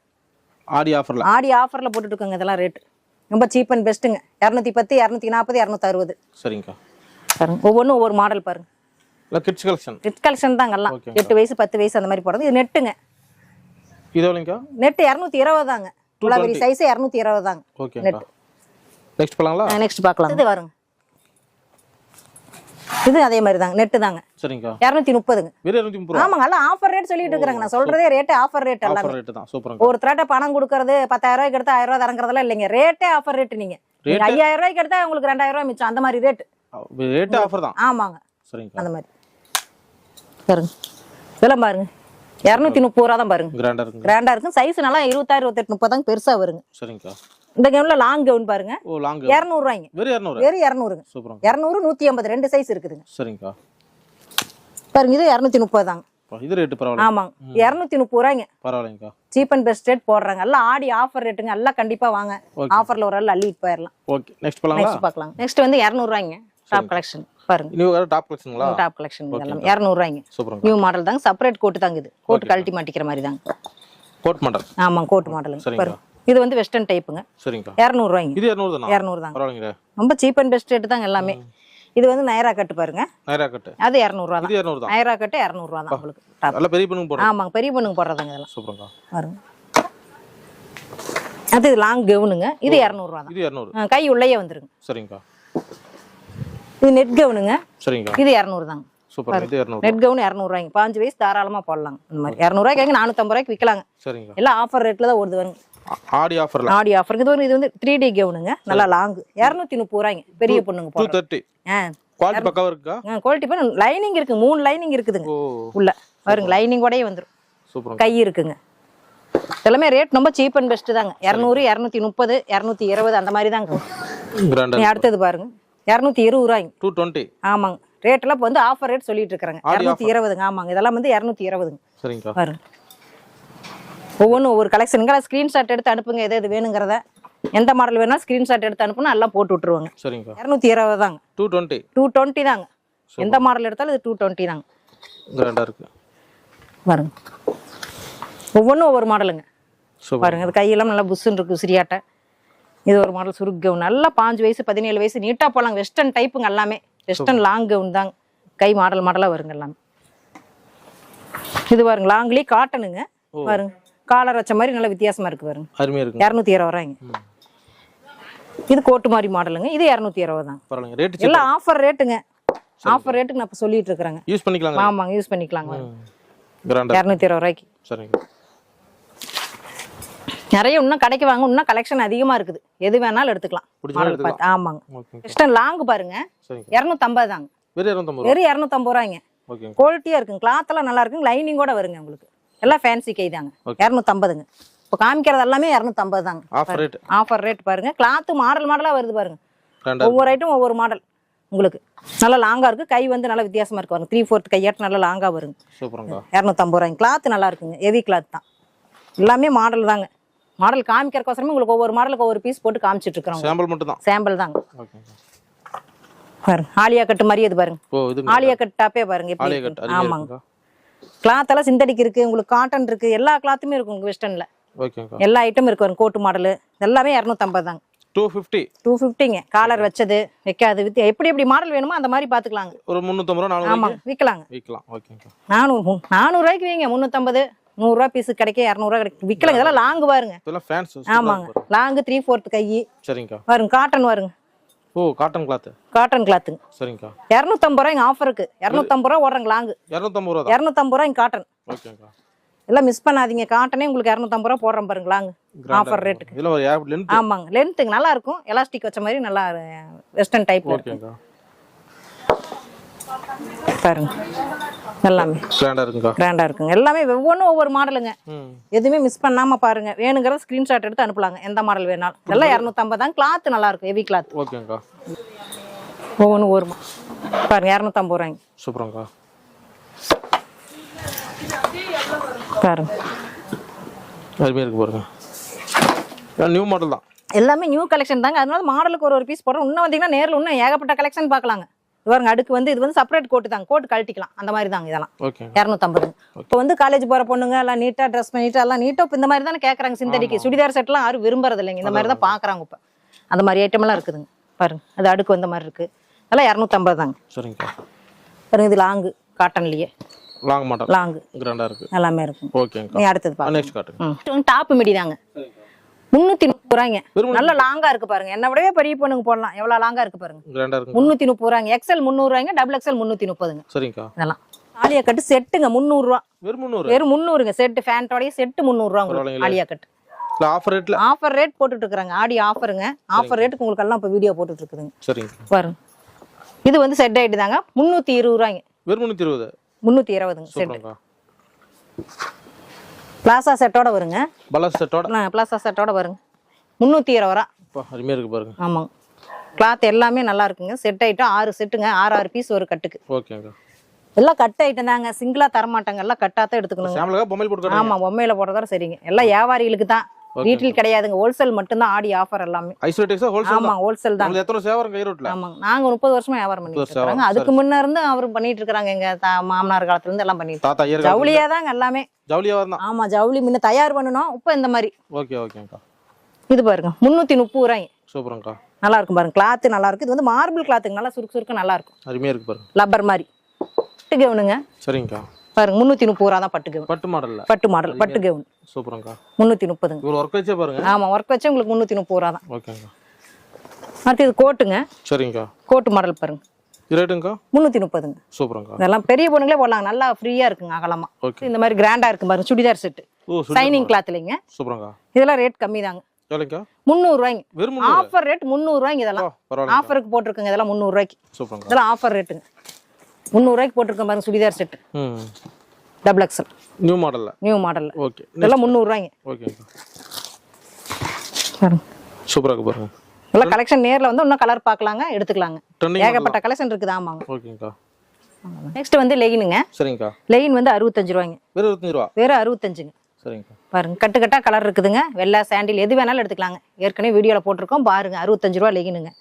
ஆடி ஆஃபர்ல ஆடி ஆஃபர்ல போட்டுட்டு இருக்காங்க இதெல்லாம் ரேட் ரொம்ப சீப் அண்ட் பெஸ்ட்டுங்க இரநூத்தி பத்து இரநூத்தி நாற்பது இரநூத்தறுபது சரிங்கக்கா. பாருங்க ஒவ்வொன்றும் ஒவ்வொரு மாடல் பாருங்க. இல்லை கிட்ஸ் கலெக்ஷன் ரெட் கலெக்ஷன் தாங்க எல்லாம். Okay. எட்டு வயசு பத்து வயசு அந்த மாதிரி போடுறது. இது நெட்டுங்க. இது எவ்வளோங்கக்கா? நெட் இரநூத்தி இருபது தாங்க. பெரிய சைஸ் இரநூத்தி இருபது தாங்க. ஓகேங்கக்கா நெக்ஸ்ட் போலாங்களா? நெக்ஸ்ட் பார்க்கலாம் இது வருங்க. இது அதே மாதிரி தாங்க. நெட்டு தாங்க இரநூத்தி முப்பதுங்க ஆமாங்க எல்லாம் ஆஃபர் ரேட் சொல்லிட்டு இருக்கிறாங்க. நான் சொல்றதே ரேட்டு ஆஃபர் ரேட் எல்லாமே. ஆஃபர் ரேட்டு தான் சூப்பருங்க. ஒருத்தராட்ட பணம் கொடுக்கறது பத்தாயிரம் ரூபாய்க்கு எடுத்தா ஆயிரம் ரூபாய் தரங்கிறதெல்லாம் இல்லைங்க. ரேட்டே ஆஃபர் ரேட் நீங்க. ஐயாயிரம் ரூபாய்க்கு எடுத்தா உங்களுக்கு ரெண்டாயிரம் ரூபாய் மிச்சம். அந்த மாதிரி ரேட் ஆஃபர் தான்? ஆமாங்க. சரிங்கக்கா அந்த மாதிரி. பாருங்க. இதெல்லாம் பாருங்க. இரநூத்தி முப்பது ரூபா தான் பாருங்க. கிராண்டா இருக்குங்க. சைஸ் நல்லா இருபத்தாயிரம் இருபத்தெட்டு முப்பதாங்க. பெருசா வருங்க. சரிங்கக்கா இந்த கவுன்ல லாங் கவுன் பாருங்க. ஓ லாங் இரநூறுவாய்ங்க. வெறும் இரநூறு? வெறும் இரநூறுங்க. சூப்பருங்க. இரநூறு நூத்தி ஐம்பது ரெண்டு சைஸ் இருக்குதுங்க. சரிங்கக்கா. பாருங்க இது இரநூத்தி முப்பது தாங்க. அப்பா, இது ரேட்டு பரவாயில்ல ஆமாங்க. இரநூத்தி முப்பது ரூபாய்ங்க பரவாயில்லைங்கக்கா. சீப் அண்ட் பெஸ்ட் ரேட் போடுறாங்க. எல்லாம் ஆடி ஆஃபர் ரேட்டுங்க எல்லாம் கண்டிப்பா வாங்க. ஆஃபர்ல ஒரு ஆள் அள்ளிட்டு போயிடலாம் ஓகே நெக்ஸ்ட் போலாங்களா? நெக்ஸ்ட் பார்க்கலாம். நெக்ஸ்ட் வந்து இரநூறுவாய்ங்க. டாப் கலெக்ஷன் பாருங்க. வேறு டாப் கலெக்ஷனுங்களா டாப் கலெக்ஷன் இதெல்லாம். இரநூறுவாய்ங்க. சூப்பருங்க. நியூ மாடல் தாங்க. செப்பரேட் கோட்டு தாங்க இது. கோட்டு கழட்டி மாட்டிக்கிற மாதிரி தாங்க. கோட் மாடல் ஆமாங்க மாடலுங்க சரிங்க. பாருங்க. இது வந்து வெஸ்டர்ன் டைப்புங்க சரிங்கக்கா. இரநூறுவாய்ங்க. இது இரநூறு தானா இரநூறு தாங்க பரவாயில்லைங்களே. ரொம்ப சீப் அண்ட் பெஸ்ட் ரேட் தாங்க எல்லாமே. இது வந்து நைரா கட்டு பாருங்க. நைரா கட்டு அது இரநூறுவா தான். இது இரநூறு தான் நைரா கட்டு இரநூறுவா தான் உங்களுக்கு நல்லா பெரிய பொண்ணுங்க போடுறோம் ஆமாங்க பெரிய பொண்ணுங்க போடுறதுங்க இதெல்லாம். சூப்பருங்கக்கா. பாருங்க. அது லாங் கவுனுங்க இது இரநூறுவா தான் இது இரநூறு. கை உள்ளேயே வந்துருங்க. சரிங்கக்கா. இது நெட் கவுனுங்க சரிங்கக்கா. இது இரநூறு தாங்க சூப்பர் இது இரநூறு நெட் கவுன் இரநூறுவாய்ங்க. பாஞ்சு வயசு தாராளமா போடலாங்க. இந்த மாதிரி. இரநூறுவாய்க்கு நானூற்றம்பது ரூபாய்க்கு விற்கலாங்க சரிங்கக்கா. எல்லாம் ஆஃபர் ரேட்ல தான் வருது வருங்க ஆடி ஆஃபர்ல ஆடி ஆஃபர் இது வந்து இது வந்து த்ரீ டி கவுனுங்க நல்லா லாங் இரநூத்தி முப்பது ரூபாய்ங்க. பெரிய பொண்ணுங்க டூ தேர்ட்டி குவாலிட்டி பக்காவா இருக்கா? குவாலிட்டி பண்ண லைனிங் இருக்கு. மூணு லைனிங் இருக்குதுங்க. உள்ள. பாருங்க லைனிங்கோடயே வந்துரும். சூப்பருங்க கை இருக்குங்க. எல்லாமே ரேட் ரொம்ப சீப் அண்ட் பெஸ்ட் தாங்க. இரநூறு இரநூத்தி முப்பது இரநூத்தி இருபது அந்த மாதிரி தாங்க. அடுத்தது பாருங்க. இரநூத்தி இருபது ரூபாய்ங்க. டூ டுவெண்ட்டி ஆமாங்க. ரேட்லாம் இப்போ வந்து ஆஃபர் ரேட் சொல்லிட்டு இருக்கிறாங்க. இரநூத்தி இருபதுங்க. ஆமாங்க. இதெல்லாம் வந்து இரநூத்தி இருபதுங்க. பாருங்க. ஒவ்வொன்றும் ஒவ்வொரு கலெக்ஷனுங்க ஸ்க்ரீன்ஷாட் எடுத்து அனுப்புங்க எது எது வேணுங்கிறத. எந்த மாடல் வேணா ஸ்க்ரீன்ஷாட் எடுத்து அனுப்புனா எல்லாம் போட்டு விட்டுருவாங்க. சரிங்கக்கா இரநூத்தி இருபது தாங்க. டூ டுவெண்ட்டி டூ டுவெண்ட்டி தாங்க. எந்த மாடல் எடுத்தாலும் இது டூ டுவெண்ட்டி தாங்க. கிராண்டா இருக்கு. பாருங்க. ஒவ்வொன்றும் ஒவ்வொரு மாடலுங்க பாருங்க அது கையெல்லாம் நல்லா புஷ்ஷுன்னு இருக்கு சிரியாட்டை இது ஒரு மாடல் சுருக்கு கவுன் நல்லா பாஞ்சு வயசு பதினேழு வயசு நீட்டாக போகலாங்க வெஸ்டர்ன் டைப்புங்க எல்லாமே. வெஸ்டர்ன் லாங் கவுன் தாங்க. கை மாடல் மாடலாக வருங்க எல்லாமே. இது பாருங்க லாங்லி காட்டனுங்க பாருங்க. காலர் வச்ச மாதிரி நல்லா வித்தியாசமா இருக்கு பாருங்க. அருமையா இரநூத்தி இருபது ரூபாய்ங்க. இது கோட்டு மாதிரி மாடலுங்க. இது இரநூத்தி இருபது ரேட்டு எல்லாம் ஆஃபர் ரேட்டுங்க ஆஃபர் ரேட்டுக்கு நான் இப்போ சொல்லிட்டு இருக்கிறேங்க. யூஸ் பண்ணிக்கலாங்க ஆமாங்க யூஸ் பண்ணிக்கலாங்க இரநூத்தி இருபது ரூபாய்க்கு. சரிங்க. நிறைய இன்னும் கடைக்கு வாங்க இன்னும் கலெக்ஷன் அதிகமா இருக்குது. எது வேணாலும் எடுத்துக்கலாம். ஆமாங்க. வெஸ்டர்ன் லாங் பாருங்க. இரநூத்தம்பது தாங்க. வெறும் இரநூத்தம்பது ரூபாய்ங்க. குவாலிட்டியா இருக்குங்க. கிளாத் எல்லாம் நல்லா இருக்குங்க. லைனிங் கூட வருங்க உங்களுக்கு. எல்லாம் ஃபேன்சி கை தாங்க. இரநூத்தம்பதுங்க. இப்போ காமிக்கிறது எல்லாமே இரநூத்தம்பது தாங்க. ஆஃபர் ரேட் ஆஃபர் ரேட் பாருங்க. கிளாத் மாடல் மாடலா வருது பாருங்க. ஒவ்வொரு ஐட்டம் ஒவ்வொரு மாடல் உங்களுக்கு. நல்லா லாங்கா இருக்கு. கை வந்து நல்லா வித்தியாசமா இருக்கு பாருங்க. த்ரீ ஃபோர்த் கையாட்டு நல்லா லாங்கா வருங்க. சூப்பருங்கக்கா இரநூத்தம்பது ரூபாய்ங்க. கிளாத் நல்லா இருக்குங்க. ஹெவி கிளாத் தான். எல்லாமே மாடல் தாங்க. மாடல் காமிக்கிறக்கோசரமே உங்களுக்கு ஒவ்வொரு மாடலுக்கு ஒவ்வொரு பீஸ் போட்டு காமிச்சிட்டு இருக்கிறோம் சாம்பிள் மட்டும் தான். சாம்பிள் தாங்க. பாருங்க. ஆலியா கட்டு மாதிரி இது பாருங்க. ஆலியா கட் டாப்பே பாருங்க. ஆமாங்க. இருக்குங்கக்கா கிளாத் எல்லாம் சிந்தடிக் இருக்கு உங்களுக்கு காட்டன் இருக்கு எல்லா கிளாத்துமே இருக்கும் உங்க வெஸ்டர்ன்ல எல்லா ஐட்டம் இருக்கு பாருங்க கோட்டு மாடல் எல்லாமே இரநூத்தம்பது தாங்க. டூ ஃபிஃப்டி டூ ஃபிஃப்டிங்க காலர் வச்சது வைக்காது வித் எப்படி எப்படி மாடல் வேணுமோ அந்த மாதிரி பாத்துக்கலாங்க. ஒரு முந்நூற்றம்பது ரூபா ஆமாங்க விற்கலாங்க விற்கலாம் ஓகேங்கக்கா நானூறு நானூறுரூவாய்க்கு வைங்க முந்நூற்றம்பது நூறுரூவா பீஸு கிடைக்க இரநூறுவா கிடைக்கும் விற்கலாங்க இதெல்லாம் லாங் பாருங்க ஆமாங்க. லாங்கு த்ரீ ஃபோர்த் கை. சரிங்கக்கா. வருங்க காட்டன் வருங்க. ஓ காட்டன் கிளாத்து காட்டன் கிளாத்துங்க சரிங்கக்கா. இரநூத்தம்பது ரூபாய்ங்க ஆஃபருக்கு இரநூத்தம்பது ரூபா ஓடுறாங்க லாங்கு இரநூத்தம்பது ரூபா இரநூத்தம்பது ரூபாய்ங்க காட்டன் ஓகேங்கக்கா எல்லாம் மிஸ் பண்ணாதீங்க. காட்டனே உங்களுக்கு இரநூத்தம்பது ரூபா போடுறோம் பாருங்க லாங்கு ஆஃபர் ரேட்டுக்கு இதில் ஒரு ஏப் லென்த் ஆமாங்க. லென்த்துங்க நல்லா இருக்கும். எலாஸ்டிக் வச்ச மாதிரி நல்லா வெஸ்டர்ன் ஓகேங்கக்கா பாருங்க. எல்லாமே. கிராண்டாக இருக்குங்கக்கா கிராண்டா இருக்குங்க. எல்லாமே ஒவ்வொன்றும் ஒவ்வொரு மாடலுங்க எதுவுமே மிஸ் பண்ணாம பாருங்க. வேணுங்கிற ஸ்கிரீன்ஷாட் எடுத்து அனுப்பலாங்க. எந்த மாடல் வேணாலும். இதெல்லாம் இரநூத்தம்பது தான். கிளாத் நல்லா இருக்கும் ஹெவி கிளாத் ஓகேங்கக்கா ஒவ்வொன்றும் ஒரு பாருங்க இரநூத்தம்பது ரூபாய்ங்க. சூப்பராங்க்கா பாருங்க. அருமையாக இருக்கு பாருங்க. நியூ மாடல் தான். எல்லாமே நியூ கலெக்ஷன் தாங்க. அதனால மாடலுக்கு ஒரு ஒரு பீஸ் போடுறோம். இன்னும் வந்தீங்கன்னா நேரில் இன்னும் ஏகப்பட்ட கலெக்ஷன் பார்க்கலாங்க. பாருங்க அடுக்கு வந்து இது வந்து செப்பரேட் கோட்டு தாங்க. கோட்டு கழட்டிக்கலாம். அந்த மாதிரி தாங்க இதெல்லாம். ஓகேங்க இரநூத்தம்பது. இப்போ வந்து காலேஜ் போற பொண்ணுங்க எல்லாம் நீட்டா ட்ரெஸ் பண்ணிட்டு எல்லாம் நீட்டா இந்த மாதிரி தானே கேட்குறாங்க சிந்தடிக்கு சுடிதார் செட்லாம் யாரும் விரும்புறது இல்லைங்க. இந்த மாதிரி தான் பார்க்குறாங்க இப்போ. அந்த மாதிரி ஐட்டம் எல்லாம் இருக்குதுங்க. பாருங்க அது அடுக்கு வந்த மாதிரி இருக்கு. அதெல்லாம் இரநூத்தம்பது தாங்க. பாருங்க இது லாங்கு காட்டன்லயே லாங் மாடல் லாங்கு கிராண்டாக இருக்கு. எல்லாமே இருக்கும். ஓகேங்கக்கா நீ அடுத்தது பாருங்க. நெக்ஸ்ட் காட்டுங்க டாப் மிடி தாங்க. முந்நூற்றி முப்பது ரூபாய்ங்க. நல்ல லாங்கா இருக்கு பாருங்க. என்ன விடவே பெரிய பொண்ணுங்க போடலாம். எவ்வளோ லாங்கா இருக்கு பாருங்க. முந்நூற்றி முப்பது ரூபாய்ங்க. எக்ஸல் முந்நூறுவாய்ங்க டபுள் எக்ஸல் முந்நூற்றி முப்பதுங்க. சரிங்கக்கா. இதெல்லாம். ஆலியா கட்டு செட்டுங்க. முந்நூறு வெறும் முந்நூறுங்க. செட்டு ஃபேண்டோடய செட்டு உங்களுக்கு பரவாயில்லைங்களே. ஆலியா கட்டு. ஆஃபர் ரேட்டில் ஆஃபர் ரேட் போட்டுட்டு இருக்காங்க ஆடி ஆஃபருங்க ஆஃபர் ரேட்டுக்கு உங்களுக்கு எல்லாம் இப்போ வீடியோ போட்டுட்டு இருக்குதுங்க. சரிங்க. பாருங்க. இது வந்து செட் ஆயிட்டு தாங்க. முந்நூற்றி இருபது ரூபாய்ங்க. வெறும் முந்நூற்றி இருபது. முந்நூற்றி இருபதுங்க செட் சூப்பராங்க்கா பிளாசா செட்டோட வருங்க. பலஸ் செட்டோட பிளாசா செட்டோட வருங்க. முந்நூற்றி இருபது ரூபா. அருமையாக இருக்கு பாருங்க. ஆமாங்க கிளாத் எல்லாமே நல்லா இருக்குங்க. செட் ஐட்டம் ஆறு செட்டுங்க ஆறு ஆறு பீஸ் ஒரு கட்டுக்கு ஓகேங்கக்கா எல்லாம் கட் ஐட்டம் தாங்க. சிங்கிளா தரமாட்டாங்க. எல்லாம் கட்டாக தான் எடுத்துக்கணுங்க. சாமலுக்கா பொம்மையில் போட்டு காட்டுங்க ஆமா பொம்மையில போடுறதோட சரிங்க. எல்லாம் வியாபாரிகளுக்கு தான். ரீட்டில் கிடையாதுங்க. ஹோல்சேல் மட்டும்தான் ஆடி ஆஃபர் எல்லாமே. ஐசோடெக்ஸா ஹோல்சேல் ஆமா ஹோல்சேல் தான். எத்தனை சேவரம் கை ரோட்டில்? ஆமாங்க. நாங்க முப்பது வருஷமா வியாபாரம் பண்ணிட்டு இருக்காங்க அதுக்கு முன்ன இருந்து அவர் பண்ணிட்டு இருக்காங்க எங்க மாமனார் காலத்துல இருந்து எல்லாம் பண்ணிட்டு தாத்தா ஐயர் ஜவுளியா தாங்க எல்லாமே. ஜவுளியாக தான்? ஆமா ஜவுளி முன்ன தயார் பண்ணணும் இப்ப இந்த மாதிரி. ஓகே ஓகேங்கக்கா இது பாருங்க. முந்நூத்தி முப்பது ரூபாய்ங்க சூப்பரங்க்கா நல்லா இருக்கும் பாருங்க. கிளாத் நல்லா இருக்கு. இது வந்து மார்பிள் கிளாத்துங்க நல்லா சுருக்கு சுருக்கு நல்லா இருக்கும். அருமையாக இருக்கு பாருங்க. லப்பர் மாதிரி. கவுனுங்க. சரிங்கக்கா. பாருங்க முந்நூத்தி முப்பது ரூபா தான் பட்டு கவுன் பட்டு மாடல்ல? பட்டு மாடல் பட்டு கவுன் சூப்பரங்க்கா முந்நூத்தி முப்பதுங்க இவ்வளோ ஒர்க் வச்சே பாருங்க. ஆமா ஒர்க் வச்சு உங்களுக்கு முந்நூத்தி முப்பது ரூபா தான். அடுத்து இது கோட்டுங்க. கோட்டு மாடல் பாருங்க. முந்நூற்றி முப்பதுங்க இதெல்லாம் பெரிய பொண்ணுங்களே போடலாம். நல்லா ஃப்ரீயாக இருக்குங்க அகலமா. இந்த மாதிரி கிராண்டாக இருக்கும் பாருங்க சுடிதார் செட்டு சைனிங் சூப்பரங்க்கா இதெல்லாம் ரேட் கம்மி தாங்க. ஆஃபர் ரேட் முந்நூறுரூவாய்ங்க இதெல்லாம். ஆஃபருக்கு போட்டிருக்குங்க இதெல்லாம் முந்நூறுரூவாய்க்கு சூப்பரங்க்கா இதெல்லாம் ஆஃபர் ரேட்டுங்க முந்நூறுரூவாய்க்கு போட்டிருக்கேன் பாருங்க சுடிதார் செட்டு ம். டபுள் எக்ஸல் நியூ மாடல்ல நியூ மாடலில் ஓகே இதெல்லாம் முந்நூறுரூவாய்ங்க ஓகேங்கக்கா பாருங்க. சூப்பராக பாருங்க. இதெல்லாம் கலெக்ஷன் நேரில் வந்து இன்னும் கலர் பார்க்கலாங்க எடுத்துக்கலாங்க. ஏகப்பட்ட கலெக்ஷன் இருக்குது ஆமாங்க ஓகேங்கக்கா நெக்ஸ்ட் வந்து லெகினுங்க. சரிங்கக்கா. லெகின் வந்து அறுபத்தஞ்சு ரூபாய்ங்க. வெறும் இருபத்தஞ்சு ரூபா? வெறும் அறுபத்தஞ்சுங்க. சரிங்கக்கா. பாருங்க கட்டு கட்டா கலர் இருக்குதுங்க. வெள்ளை சாண்டில் எது வேணாலும் எடுத்துக்கலாங்க. ஏற்கனவே வீடியோவில் போட்டிருக்கோம். பாருங்க அறுபத்தஞ்சு ரூபா லெகினுங்க.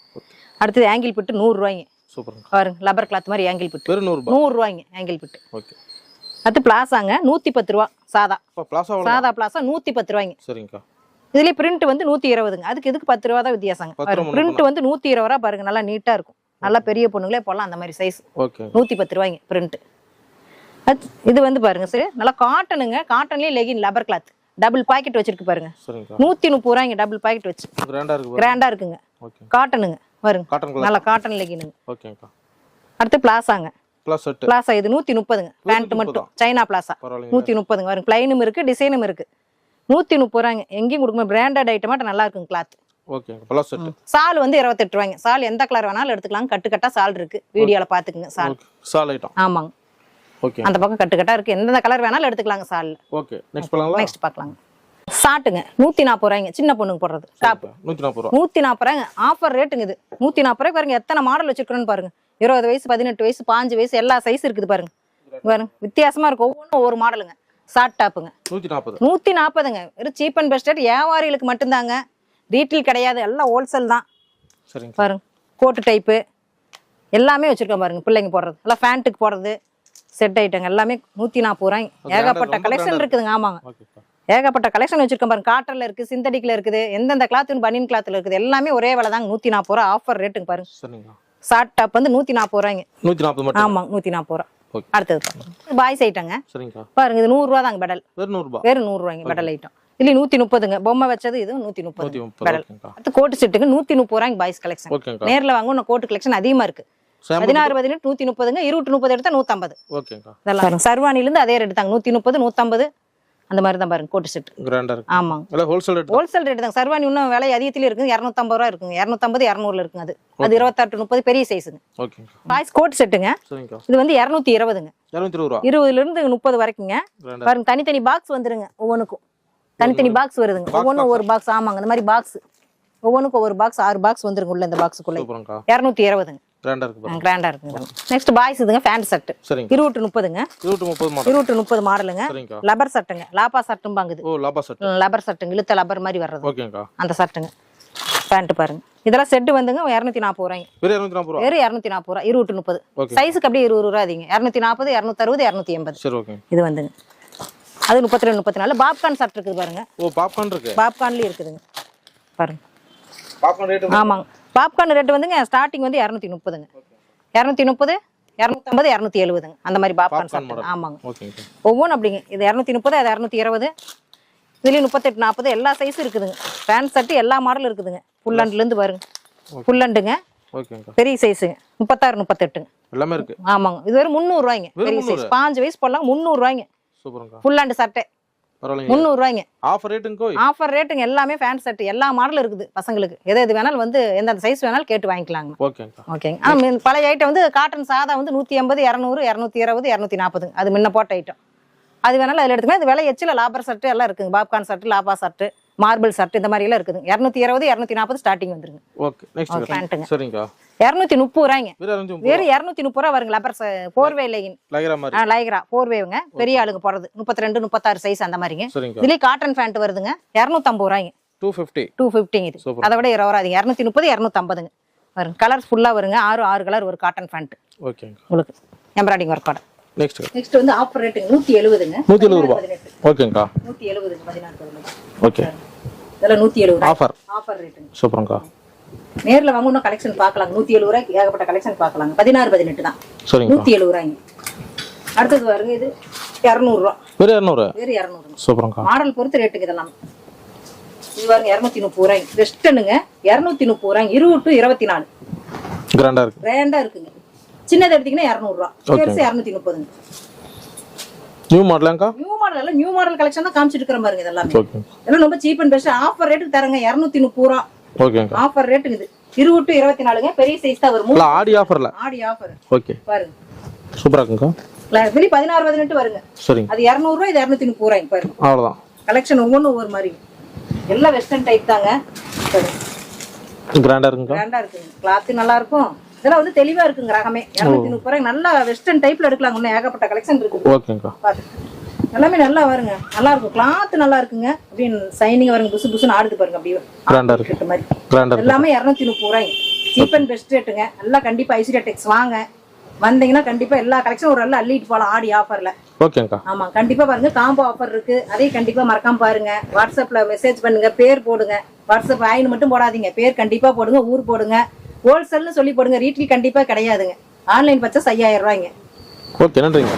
அடுத்தது ஆங்கிள் பிட்டு நூறுரூவாய்ங்க சூப்பருங்க. பாருங்க லப்பர் கிளாத் மாதிரி ஆங்கிள் பிட்டு வெறும் நூறுபா. நூறுரூவாய்ங்க ஆங்கிள் பிட்டு ஓகே. அடுத்து பிளாசாங்க நூற்றி பத்து ரூபா சாதா. சாதா பிளாசா நூற்றி பத்து ரூபாய்ங்க. சரிங்கக்கா. இதுலேயே பிரிண்ட் வந்து நூற்றி இருபதுங்க அதுக்கு இதுக்கு பத்து ரூபா தான் வித்தியாசங்க? பிரிண்ட் வந்து நூற்றி இருபது. ரூபா பாருங்க நல்லா நீட்டாக இருக்கும். நல்லா பெரிய பொண்ணுங்களே போடலாம் அந்த மாதிரி சைஸ் ஓகே. நூற்றி பத்து ரூபாய்ங்க பிரிண்ட் இது வந்து பாருங்க சரி நல்லா காட்டனுங்க காட்டன்லேயே legging rubber cloth double pocket வச்சிருக்கு பாருங்க. நூற்றி முப்பது ரூபாய்ங்க டபுள் பாக்கெட் வச்சு. கிராண்டா இருக்குங்க. காட்டனுங்க வருங்க நல்லா காட்டன் லெகினுங்க ஓகேங்கக்கா அடுத்து பிளாசாங்க பிளாசா இது நூத்தி முப்பதுங்க பேண்ட் மட்டும். சைனா பிளாசா நூத்தி முப்பதுங்க வரும் பிளைனும் இருக்கு டிசைனும் இருக்கு. நூத்தி முப்பது ரூபாய்ங்க எங்கேயும் கொடுக்குமா பிராண்டட் ஐட்டமாட்ட நல்லா இருக்கும் கிளாத் சால் வந்து இருபத்தெட்டு ரூபாய்ங்க சால் எந்த கலர் வேணாலும் எடுத்துக்கலாம். கட்டு கட்டா சால் இருக்கு வீடியோல பாத்துக்குங்க சால் சால் ஐட்டம் ஆமாங்க. ஓகே அந்த பக்கம் கட்டு கட்டா இருக்கு. எந்தெந்த கலர் வேணாலும் எடுத்துக்கலாங்க சால்ல ஓகே நெக்ஸ்ட் பண்ணலாங்களா? சாட்டுங்க. நூத்தி நாற்பது ரூபாய்ங்க. சின்ன பொண்ணுங்க போடுறது. டாப் நூற்றி நாற்பது ரூபா. நூத்தி நாற்பது ரூபாய்ங்க. ஆஃபர் ரேட்டுங்க இது நூத்தி நாற்பது ரூபாய் பாருங்க எத்தனை மாடல் வச்சிருக்கிறோன்னு பாருங்க. இருபது வயசு பதினெட்டு வயசு பாஞ்சு வயசு எல்லா சைஸ் இருக்குது பாருங்க. பாருங்க. வித்தியாசமா இருக்கும் ஒவ்வொன்றும் ஒவ்வொரு மாடலுங்க ஷார்ட் டாப்புங்க நூற்றி நாற்பது நூத்தி நாற்பதுங்க வெறும் சீப் அண்ட் பெஸ்ட் வியாபாரிகளுக்கு மட்டும்தாங்க. ரீட்டில் கிடையாது. எல்லாம் ஹோல்சேல் தான். சரிங்க பாருங்க. கோட்டு டைப்பு எல்லாமே வச்சிருக்கோம் பாருங்க. பிள்ளைங்க போடுறது. எல்லாம் ஃபேண்ட்டுக்கு போடுறது. செட் ஐட்டங்க எல்லாமே நூத்தி நாற்பது ரூபாய்ங்க ஏகப்பட்ட கலெக்ஷன் இருக்குதுங்க. ஆமாங்க. ஏகப்பட்ட கலெக்ஷன் வச்சிருக்கோம் பாருங்க. காட்டன்ல இருக்கு சிந்தடிக்ல இருக்குது எந்தெந்த கிளாத் பனியன் கிளாத்ல இருக்குது எல்லாமே ஒரே விலை தாங்க. நூத்தி நாற்பது ரூபா ஆஃபர் ரேட்டுங்க பாருங்க. சரிங்க. ஷார்ட் டாப் வந்து நூத்தி நாற்பது ரூபாய்ங்க. நூற்றி நாற்பது மட்டும்? ஆமாங்க நூத்தி நாற்பது ரூபா. ஓகே. அடுத்தது பாய்ஸ் ஐட்டங்க பாருங்க இது நூறு ரூபா தாங்க பெடல் வெறும் நூறு ரூபாய்ங்க பெடல் ஐட்டம் இதுல நூத்தி முப்பதுங்க. பொம்மை வச்சது இது நூத்தி முப்பது. பெடல் அடுத்து கோட்டு செட்டுக்கு நூத்தி முப்பது ரூபாய்ங்க பாய்ஸ் கலெக்ஷன் நேர்ல வாங்க கோட்டு கலெக்ஷன் அதிகமா இருக்கு. பதினாறு பதினெட்டு நூத்தி முப்பதுங்க. இருபத்தி முப்பது எடுத்தா இதெல்லாம் பாருங்க சர்வானில இருந்து அதே ரேட் தாங்க. நூத்தி முப்பது நூத்தம்பது அந்த மாதிரி தான் பாருங்க கோட்டு செட் ஆமாங்க. ஹோல்சேல் ரேட் ஹோல்சேல் ரேட் தாங்க. சர்வானி இன்னும் விலை அதிகத்திலே இருக்குங்க. இரநூத்தம்பது ரூபா இருக்குங்க. இரநூத்தம்பது இரநூறுல இருக்குங்க அது. அது இருபத்தெட்டு முப்பது பெரிய சைஸுங்க பாய்ஸ் கோட் செட்டுங்க. இது வந்து இரநூத்தி இருபதுங்க. இருபதுல இருந்து முப்பது வரைக்குங்க. பாருங்க தனித்தனி பாக்ஸ் வந்துருங்க ஒவ்வொன்றுக்கும் தனித்தனி பாக்ஸ் வருதுங்க. ஒவ்வொன்றும் ஒவ்வொரு பாக்ஸ் ஆமாங்க இந்த மாதிரி பாக்ஸ் ஒவ்வொன்றுக்கும் ஒவ்வொரு பாக்ஸ் ஆறு பாக்ஸ் வந்துருங்க உள்ள இந்த பாக்ஸுக்குள்ள இரநூத்தி இருபதுங்க. கிராண்டா இருக்கு பாருங்க. கிராண்டா இருக்குங்க. நெக்ஸ்ட் பாய்ஸ் இதுங்க ஃபேண்ட் சரிங்க. இருபட்டு முப்பதுங்க. இருபத்தி முப்பது மாடல் இருபட்டு முப்பது மாடலுங்க லப்பர் சட்டுங்க லாப்பா சட்டும் பாங்குது. ஓ லாபா செட் லப்பர் சட்டுங்க இழுத்த லப்பர் மாதிரி வர்றது. ஓகேங்கக்கா. அந்த சட்டுங்க பேண்ட் பாருங்க. இதெல்லாம் செட்டு வந்துங்க இரநூத்தி நாற்பது ரூபாய்ங்க. வெறும் இரநூத்தி நாற்பது ரூபா? இருபட்டு முப்பது. சைஸுக்கு அப்படியே இருபது ரூபா அதிங்க இரநூத்தி நாற்பது இரநூத்தறுபது இரநூத்தி எண்பது. இது வந்துங்க. அது முப்பத்தி ரெண்டு முப்பத்தி நாலு. பாப்கார்ன் சர்ட் இருக்குது பாருங்க. ஓ பாப்கார்ன் இருக்கு. பாப்கார்ன்லேயும் இருக்குதுங்க. பாருங்க. ஆமாங்க. பாப்கார்ன் ரேட் வந்துங்க ஸ்டார்டிங் வந்து இரநூத்தி முப்பதுங்க. இரநூத்தி முப்பது இரநூத்தம்பது இரநூத்தி எழுபதுங்க. அந்த மாதிரி பாப்கார்ன் model. ஆமாங்க. ஒவ்வொன்றும் அப்படிங்க. இது இரநூத்தி முப்பது அது இரநூத்தி இருபது. இதுலேயும் முப்பத்தெட்டு நாற்பது எல்லா சைஸும் இருக்குதுங்க. பேண்ட் ஷர்ட் எல்லா மாடலும் இருக்குதுங்க. ஃபுல் ஹேண்ட்லேருந்து வருங்க. ஃபுல் ஹேண்டுங்க பெரிய சைஸுங்க முப்பத்தாறு முப்பத்தெட்டுங்க. எல்லாமே இருக்கு. ஆமாங்க. இது வெறும் முந்நூறுவாய்ங்க பெரிய சைஸ் பாஞ்சு வயசு போடலாம் முந்நூறுவாய்ங்க ஃபுல் ஹேண்டு சட்டை. முந்நூறுவாய்ங்க. ஆஃபர் ரேட்டுங்கோ ஆஃபர் ரேட்டுங்க எல்லாமே ஃபேண்ட் ஷர்ட் எல்லா மாடலும் இருக்குது பசங்களுக்கு. எது எது வேணாலும் வந்து எந்தெந்த சைஸ் வேணாலும் கேட்டு வாங்கிக்கலாங்க. ஓகேங்க. ஆ மீன் பழைய ஐட்டம் வந்து காட்டன் சாதா வந்து நூற்றி எண்பது இரநூறு இரநூத்தி இருபது இரநூத்தி நாற்பதுங்க அது முன்ன போட்ட ஐட்டம் அது வேணாலும் அதில் எடுத்துக்கலாம் இது விலை எச்சில் லாபர் சட்டு எல்லாம் இருக்குங்க. பாப்கார்ன் சட்டு லாபா சட்டு மார்பிள் சட்டு இந்த மாதிரி எல்லாம் இருக்குதுங்க இரநூத்தி இருபது இரநூத்தி நாற்பது ஸ்டார்டிங் வந்துருங்க. ஓகே நெக்ஸ்ட் பேண்ட்டுங்க சரிங்கக்கா இரநூத்தி முப்பது ரூபாய்ங்க. வெறும் இரநூத்தி முப்பது ரூபா வருங்க லப்பர் போர்வே லெகின் லகரா மாதிரி. ஆ லைக்ரா போர்வேவுங்க பெரிய ஆளுங்க போடுறது. முப்பத்தி ரெண்டு முப்பத்தாறு சைஸ் அந்த மாதிரிங்க. இதுலேயே காட்டன் பேண்ட் வருதுங்க. இரநூத்தம்பது ரூபாய்ங்க. டூ ஃபிஃப்டி டூ ஃபிஃப்டிங்க இது. அதை விட இருபது ரூபாய்ங்க இரநூத்தி முப்பது இரநூத்தம்பதுங்க. வருங்க. கலர்ஸ் ஃபுல்லாக வருங்க. ஆறு ஆறு கலர் ஒரு காட்டன் பேண்ட் ஓகேங்கக்கா உங்களுக்கு எம்ப்ராய்டிங் ஒர்க்கோட நெக்ஸ்ட் நெக்ஸ்ட் வந்து ஆஃபர் ரேட்டுங்க நூற்றி எழுபதுங்க. நூற்றி எழுபது ரூபா. ஓகேங்கக்கா நூற்றி எழுபதுங்க பதினாறு ஓகே இதெல்லாம் நூற்றி எழுபது ஆஃபர் ஆஃபர் ரேட்டுங்க சூப்பருங்கக்கா நேரில் வாங்க இன்னும் கலெக்ஷன் பார்க்கலாங்க. நூற்றி எழுபது ரூபாய்க்கு ஏகப்பட்ட கலெக்ஷன் பார்க்கலாங்க. பதினாறு பதினெட்டு தான். நூற்றி எழுபது ரூபாய்ங்க. அடுத்தது பாருங்க இது இரநூறுவா வெறும் இரநூறு. வேறு இரநூறுங்க. சூப்பருங்கக்கா மாடல் பொறுத்து ரேட்டுங்க இதெல்லாம். இது பாருங்க இரநூத்தி முப்பது ரூபாய்ங்க. வெஸ்டர்னுங்க இரநூத்தி முப்பது ரூபாய்ங்க. இருபது டு இருபத்தி நாலு. கிராண்டா இருக்கு. கிராண்டா இருக்குங்க. சின்னது எடுத்தீங்கன்னா இரநூறுவா பெருசு இரநூத்தி முப்பதுங்க. நியூ மாடலாங்கக்கா நியூ மாடல் எல்லாம் நியூ மாடல் கலெக்ஷன் தான் காமிச்சிட்டு இருக்கிற பாருங்க இதெல்லாமே. ஓகே இதெல்லாம் ரொம்ப சீப் அண்ட் பெஸ்ட் ஆஃபர் ரேட்டுக்கு தரங்க இரநூத்தி முப்பது ரூபா. ஓகேங்கக்கா ஆஃபர் ரேட்டுங்க இது. இருபது டு இருபத்தி நாலுங்க பெரிய சைஸ் தான் வரும். இல்லை ஆடி ஆஃபரில் ஆடி ஆஃபர் ஓகே பாருங்க. சூப்பராக இருக்குங்கக்கா வெளி பதினாறு பதினெட்டு வருங்க. சரிங்க. அது இரநூறுவா இது இரநூத்தி முப்பது ரூபாய்ங்க பாருங்க. அவ்வளோதான் கலெக்ஷன் ஒவ்வொன்றும் ஒவ்வொரு மாதிரி. எல்லாம் வெஸ்டர்ன் டைப் தாங்க. கிராண்டா இருக்குங்கக்கா கிராண்டா இருக்குங்க. கிளாத்து நல்லா இருக்கும். இதெல்லாம் வந்து தெளிவா இருக்குங்க ரகமே இரநூத்தி முப்பது ரூபாய்க்கு நல்லா வெஸ்டர்ன் டைப்ல எடுக்கலாங்க. இன்னும் ஏகப்பட்ட கலெக்ஷன் பாரு எல்லாமே நல்லா வருங்க. நல்லா இருக்கும். கிளாத் நல்லா இருக்குங்க. அப்படின்னு சைனிங் வருங்க. புசு புசுன்னு ஆடுது பாருங்க. அப்படியே இருக்கு. மாதிரி. இருக்கு. எல்லாமே இரநூத்தி முப்பது ரூபாய்ங்க சீப் அண்ட் பெஸ்ட் ரேட்டுங்க எல்லாம் கண்டிப்பா ஐஸ்வர்யா டெக்ஸ் வாங்க. வந்தீங்கன்னா கண்டிப்பா எல்லா கலெக்ஷன் ஒரு எல்லாம் அள்ளிட்டு போகலாம் ஆடி ஆஃபர்ல ஓகேங்கக்கா ஆமா. கண்டிப்பா பாருங்க. காம்போ ஆஃபர் இருக்கு. அதையும் கண்டிப்பா மறக்காம பாருங்க. வாட்ஸ்அப்ல மெசேஜ் பண்ணுங்க. பேர் போடுங்க. வாட்ஸ்அப் ஆயின் மட்டும் போடாதீங்க. பேர் கண்டிப்பா போடுங்க. ஊர் போடுங்க. ஹோல்சேல்னு சொல்லி போடுங்க. ரீட்லி கண்டிப்பா கிடையாதுங்க. ஆன்லைன் பர்ச்சேஸ் ஐயாயிரம் ரூபாய்ங்க. ஓகே நன்றிங்க.